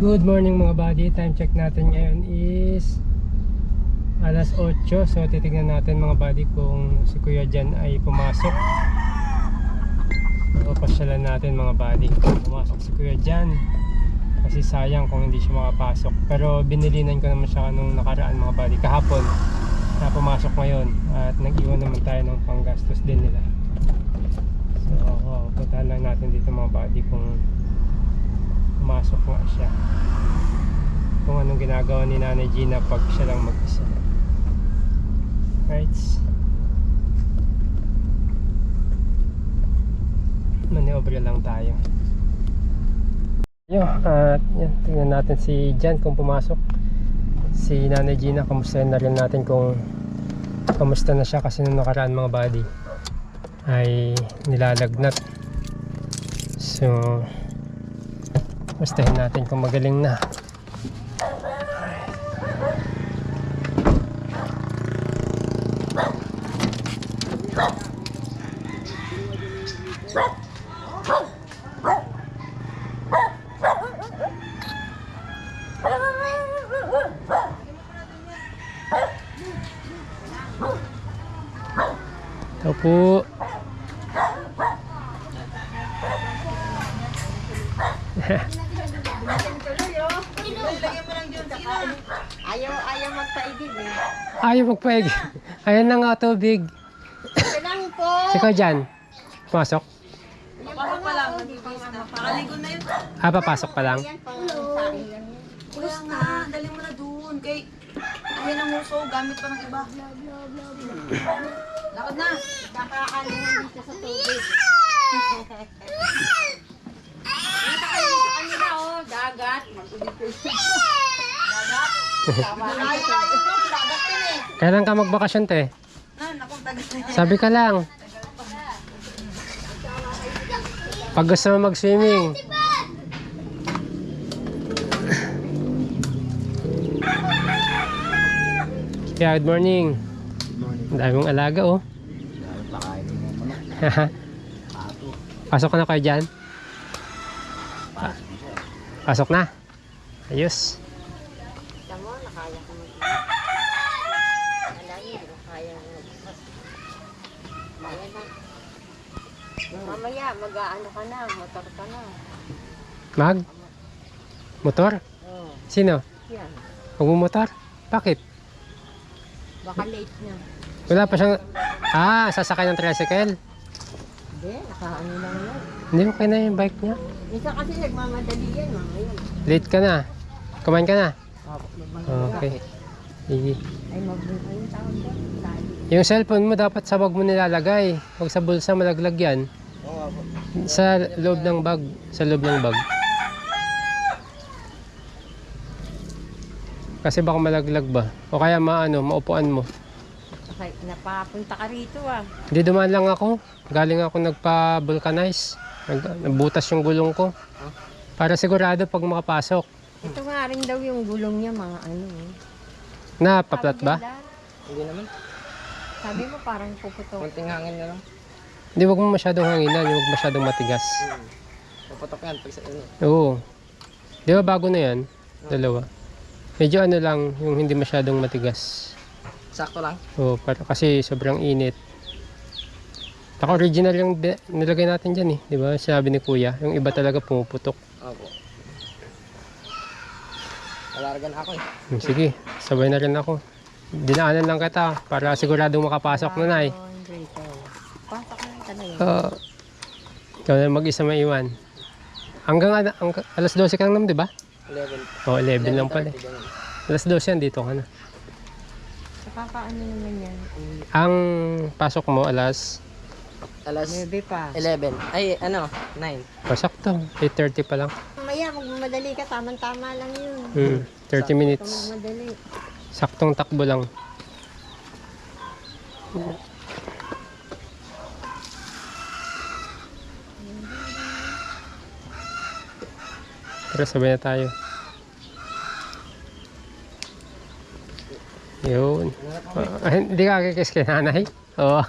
Good morning mga buddy. Time check natin ngayon is alas 8. So titignan natin mga buddy kung si Kuya Jan ay pumasok. Papasyalan natin mga buddy kung pumasok si Kuya Jan. Kasi sayang kung hindi siya makapasok. Pero binilinan ko naman siya nung nakaraan mga buddy kahapon na pumasok ngayon. At nag-iwan naman tayo ng panggastos din nila. So oh, puntahan lang natin dito mga buddy kung pumasok nga siya. Kung anong ginagawa ni Nanay Gina pag siya lang mag-isa. Right maniobre lang tayo. Yun at yan, tingnan natin si Jan kung pumasok. Si Nanay Gina kamustahin na rin natin kung kamusta na siya kasi nung nakaraan mga buddy ay nilalagnat. So Bastahin natin kung magaling na. Ito magpaig. Ayan na nga tubig. Kailangan po. Si Kuya Jan. Pumasok? Pasok pa lang, magbibis na. Pakaligo na yun. Ah, papasok pa lang. Kuya na, dali mo na dun. Kay, ayan ang uso, gamit pa ng iba. Lakad na. Nakakalingan dito sa tubig. Kayo sa kanila oh, dagat. Mag-ibig Dagat. Malayo tayo doon, dagat din eh. Kailan ka magbakasyon, te? Sabi ka lang. Pag gusto mo mag-swimming. Yeah, good morning. Ang dami alaga, oh. Pasok na kayo dyan? Pa- Pasok na? Ayos. Kita mo, nakaya ko mag Alagi, hindi ko kaya mag Ayan na. Mamaya, mag-ano ka na, motor ka na. Mag? Motor? Oh, Sino? yan. Magmumotor? Bakit? Baka late na. Wala pa siyang... Ah, sasakay ng tricycle. Hindi, nakaano lang yan. Hindi okay na yung bike niya. Minsan kasi nagmamadali yan, yun. Late ka na. Kumain ka na. Okay. Sige. Yung cellphone mo dapat sa bag mo nilalagay. Huwag sa bulsa malaglag yan. Sa loob ng bag. Sa loob ng bag. Kasi baka malaglag ba? O kaya maano, maupuan mo. Saka napapunta ka rito ah. Hindi dumaan lang ako. Galing ako nagpa-vulcanize. Nag- Nabutas yung gulong ko. Para sigurado pag makapasok. Nga rin daw yung gulong niya, mga ano. eh. Na, paplat Sabi ba? Hindi naman. Sabi mo parang puputok. Konting hangin na lang. Hindi, wag mo masyadong hanginan. Huwag masyadong matigas. Papatok yan pag sa ano. Oo. Di ba bago na yan? Dalawa. Medyo ano lang, yung hindi masyadong matigas. Sakto lang. Oo, para, kasi sobrang init. Ako original yung nilagay natin dyan eh. Di ba? Sinabi ni kuya. Yung iba talaga pumuputok. Opo. Alargan ako eh. Sige, sabay na rin ako. Dinaanan lang kita para siguradong makapasok na nai. Oh. Pasok na talaga. Oo. ikaw na mag-isa maiwan. Hanggang ano, hanggang- alas 12 ka lang naman, di ba? 11. Oo, 11 lang pala. eh. 11:30 ganun. Alas 12 yan, dito ka na. Nakakaano naman yan. Ang pasok mo, alas, Alas 9 pa. 11. Ay, ano? 9. pasakto, 8.30 pa lang. Mamaya, magmamadali ka, tamang-tama lang yun. Hmm, 30 minutes. Saktong takbo lang. Tara, sabay na tayo. Yun. Ah, hindi ka kikis kay nanay? Oo.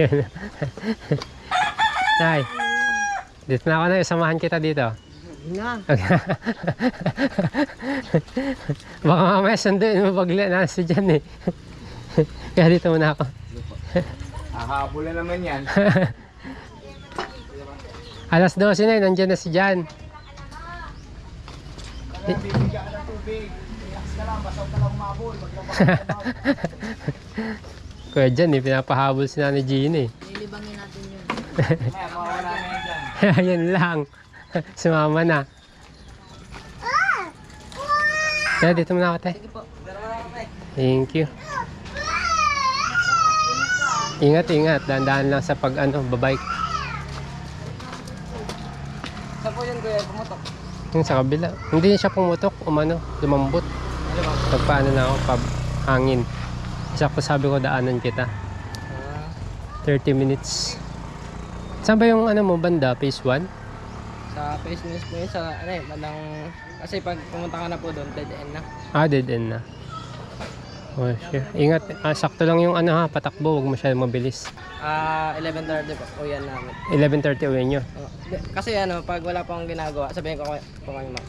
Yun. Nay, dito na ako na. Samahan kita dito. Na. Baka mamaya sunduin mo pag nasa dyan eh. Kaya dito muna ako. Hahabol na naman yan. Alas 12 na eh, nandyan na si Jan. Bibigyan ka ng tubig. Relax ka lang, basta huwag ka lang umabol. Maglabas ka lang. Kuya Jan eh, pinapahabol si Nanay Jean eh. Lilibangin natin yun. Na. Ayan lang. Sumama na. Kaya dito muna ako po. Thank you. Ingat, ingat. Dahan-dahan lang sa pag ano, babike. Saan po yun kuya? Pumutok. Yung sa kabila. Hindi siya pumutok, umano, lumambot. Pagpaano na ako, pab hangin. Sakto sabi ko, daanan kita. Ah, 30 minutes. Saan ba yung ano mo, banda? Phase 1? Sa face news po yun sa ano eh, bandang kasi pag pumunta ka na po doon, dead end na. Ah, dead end na. Oh, sure. Ingat. Ah, sakto lang yung ano ha, patakbo. Huwag masyadong mabilis. Ah, 11.30 po, uyan namin. 11.30 uwi nyo. Oo. Di- Kasi ano, pag wala pa akong ginagawa, sabihin ko kay- po kayo ma.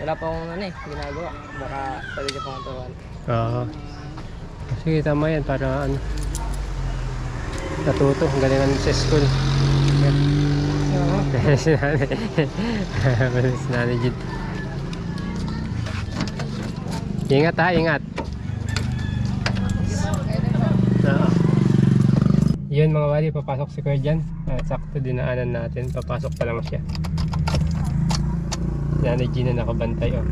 Wala pa akong ano eh, ginagawa. Baka pwede ko pang turuan. Oo. Sige, tama yan para ano. Natuto. Ang galingan sa school. Si nanay. si nanay Jid. Ingat ha, ingat. Oo. Yun mga wali, papasok si Kuya dyan. At sakto dinaanan natin. Papasok pa lang siya. Si Nanay Gina nakabantay oh.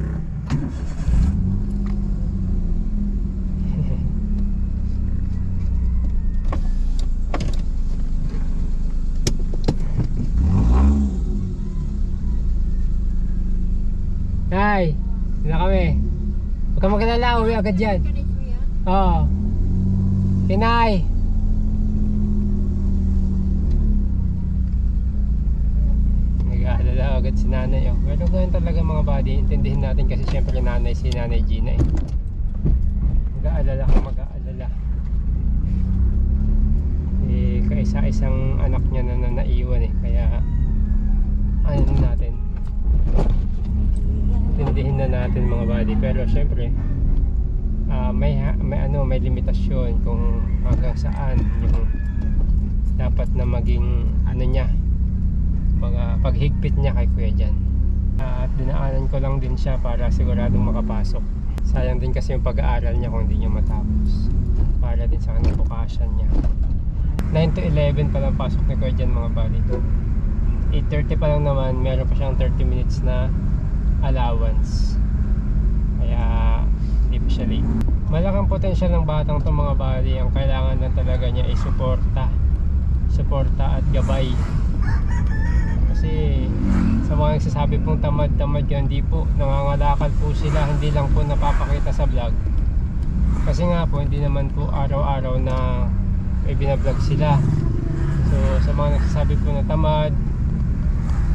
Hi! Na kami. Huwag ka magalala, uwi agad yan. Oo. Pinay! Nag-aalala agad si nanay. Oh. Pero ganyan talaga mga buddy. Intindihin natin kasi syempre nanay si nanay Gina eh. Mag-aalala ka, mag-aalala. Eh, kaisa-isang anak niya na, na naiwan eh. Kaya, ano natin, intindihin na natin mga buddy. Pero syempre ah, may may ano may limitasyon kung hanggang saan yung dapat na maging ano niya pag, ah, paghigpit niya kay Kuya Jan. At dinaanan ko lang din siya para siguradong makapasok. Sayang din kasi yung pag-aaral niya kung hindi niya matapos. Para din sa kanyang bukasyon niya. 9 to 11 pa lang pasok ni Kuya Jan mga buddy. 8.30 pa lang naman meron pa siyang 30 minutes na allowance. Kaya hindi. Malaking potensyal ng batang to mga bali. Ang kailangan lang talaga niya ay suporta. Suporta at gabay. Kasi sa mga nagsasabi pong tamad-tamad yan, hindi po. Nangangalakal po sila. Hindi lang po napapakita sa vlog. Kasi nga po, hindi naman po araw-araw na may binablog sila. So sa mga nagsasabi po na tamad,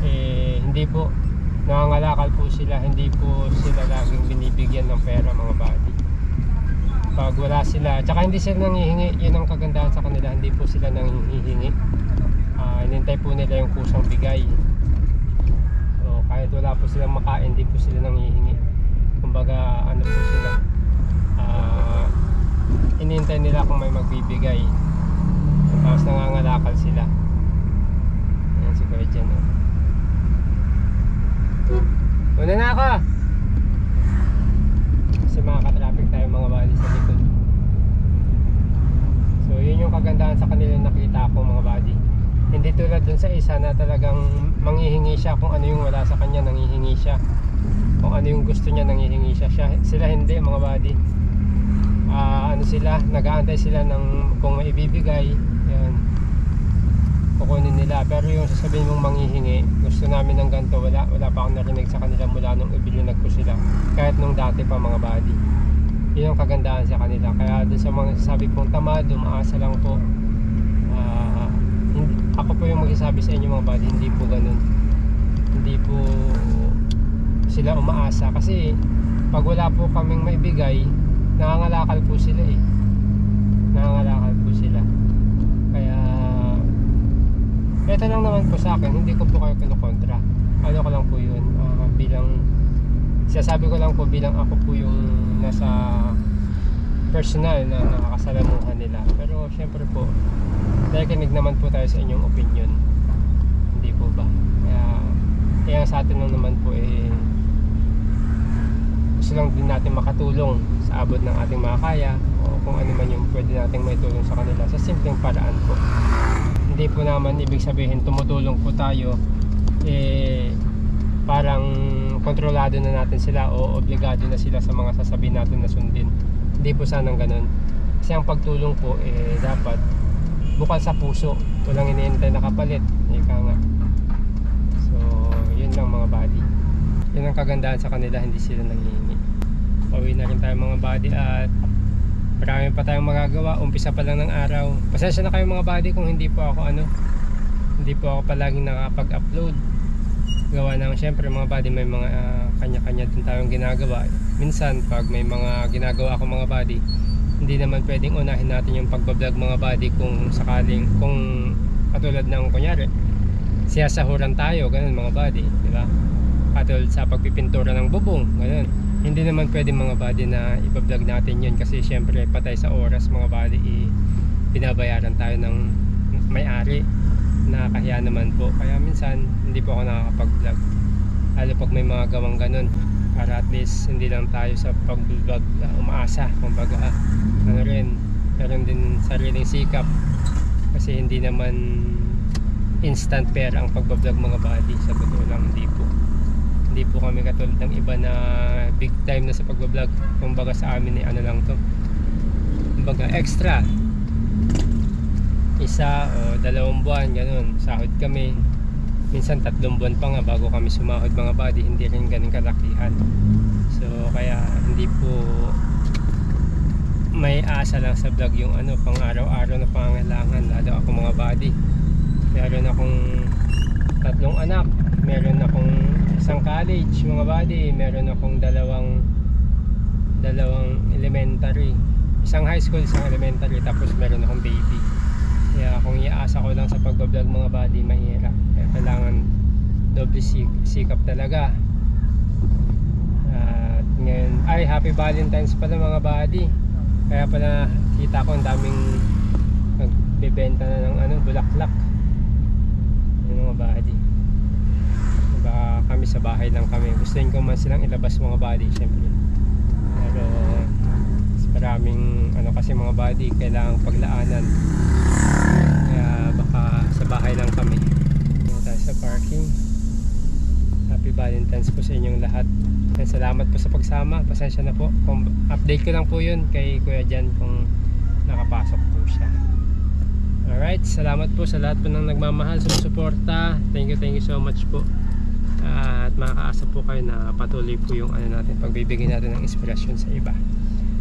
eh hindi po nangangalakal po sila hindi po sila laging binibigyan ng pera mga body pag wala sila tsaka hindi sila nangihingi yun ang kagandahan sa kanila hindi po sila nangihingi. Uh, inintay po nila yung kusang bigay. So kahit wala po silang makain hindi po sila nangihingi. Kumbaga ano po sila uh, inintay nila kung may magbibigay. Tapos nangangalakal sila. Ayan si Kuya Jan oh. Una na ako. Kasi makaka-traffic tayo mga bali sa likod. So yun yung kagandahan sa kanila na nakita ko mga body. Hindi tulad dun sa isa na talagang manghihingi siya kung ano yung wala sa kanya nanghihingi siya. Kung ano yung gusto niya nanghihingi siya. siya sila hindi mga body. Ah, ano sila, nag-aantay sila ng kung may ibibigay. Yan kukunin nila. Pero yung sasabihin mong manghihingi gusto namin ng ganito wala, wala pa akong narinig sa kanila mula nung ibilinag ko sila. Kahit nung dati pa mga body yun yung kagandahan sa kanila. Kaya dun sa mga sasabi pong tamad umaasa lang po. Ah, hindi, ako po yung magsasabi sa inyo mga body hindi po ganun. Hindi po sila umaasa. Kasi pag wala po kaming maibigay nangangalakal po sila eh. Nangangalakal po sila kaya ito lang naman po sa akin, hindi ko po kayo kinukontra. Ano ko lang po yun. ah, bilang sinasabi ko lang po bilang ako po yung nasa personal na nakakasalamuhan nila pero syempre po dahil kinig naman po tayo sa inyong opinion hindi po ba kaya kaya sa atin lang naman po eh gusto lang din natin makatulong sa abot ng ating makakaya o kung ano man yung pwede nating may tulong sa kanila sa simpleng paraan po hindi po naman ibig sabihin tumutulong po tayo eh parang kontrolado na natin sila o obligado na sila sa mga sasabihin natin na sundin. Hindi po sanang ganun. Kasi ang pagtulong po eh dapat bukal sa puso. Walang iniintay na kapalit ika nga. So yun lang mga buddy yun ang kagandahan sa kanila hindi sila nanghihingi pauwi na rin tayo mga buddy at marami pa tayong magagawa. Umpisa pa lang ng araw. Pasensya na kayo mga buddy kung hindi po ako ano hindi po ako palaging nakakapag-upload gawa ng syempre mga buddy may mga ah, kanya-kanya din tayong ginagawa. Minsan pag may mga ginagawa ako mga buddy hindi naman pwedeng unahin natin yung pagbablog mga buddy kung sakaling kung katulad ng kunyari siyasahuran tayo ganun mga buddy di ba? Katulad sa pagpipintura ng bubong ganun hindi naman pwede mga buddy na ibablog natin yun kasi syempre patay sa oras mga buddy i binabayaran tayo ng may-ari. Nakakahiya naman po. Kaya minsan hindi po ako nakakapag-vlog. Lalo pag may mga gawang ganun. Para at least hindi lang tayo sa pag-vlog umaasa kumbaga. Ah, ano rin meron din sariling sikap. Kasi hindi naman instant pera ang pagbablog mga buddy. Sa totoo lang hindi po hindi po kami katulad ng iba na big time na sa pagbablog. Kumbaga sa amin eh ano lang to. Kumbaga extra. Isa o dalawang buwan ganun. Sahod kami. Minsan tatlong buwan pa nga bago kami sumahod mga buddy. Hindi rin ganun kalakihan. So kaya hindi po may asa lang sa vlog yung ano pang araw-araw na pangangailangan. Lalo ako mga buddy. Meron akong tatlong anak meron akong isang college mga buddy. Meron akong dalawang dalawang elementary. Isang high school isang elementary. Tapos meron akong baby. Kaya kung iaasa ko lang sa pagbablog mga buddy mahirap. Kaya kailangan doble sik- sikap talaga. At ngayon ay happy valentines pala mga buddy. Kaya pala kita ko ang daming nagbebenta na ng ano bulaklak. Yung mga buddy kami sa bahay lang kami. Gustuin ko man silang ilabas mga buddy syempre. Pero maraming ano kasi mga buddy kailangang paglaanan. Kaya baka sa bahay lang kami. Tayo sa parking. Happy valentines po sa inyong lahat. And salamat po sa pagsama. Pasensya na po. Kung update ko lang po yun kay Kuya Jan kung nakapasok po siya. Alright salamat po sa lahat po ng nagmamahal sa suporta thank you thank you so much po at makakaasa po kayo na patuloy po yung ano natin pagbibigay natin ng inspirasyon sa iba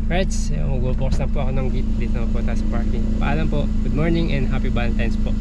Right, so magbubukas na po ako ng gate dito po tayo sa parking. Paalam po, good morning and happy Valentine's po.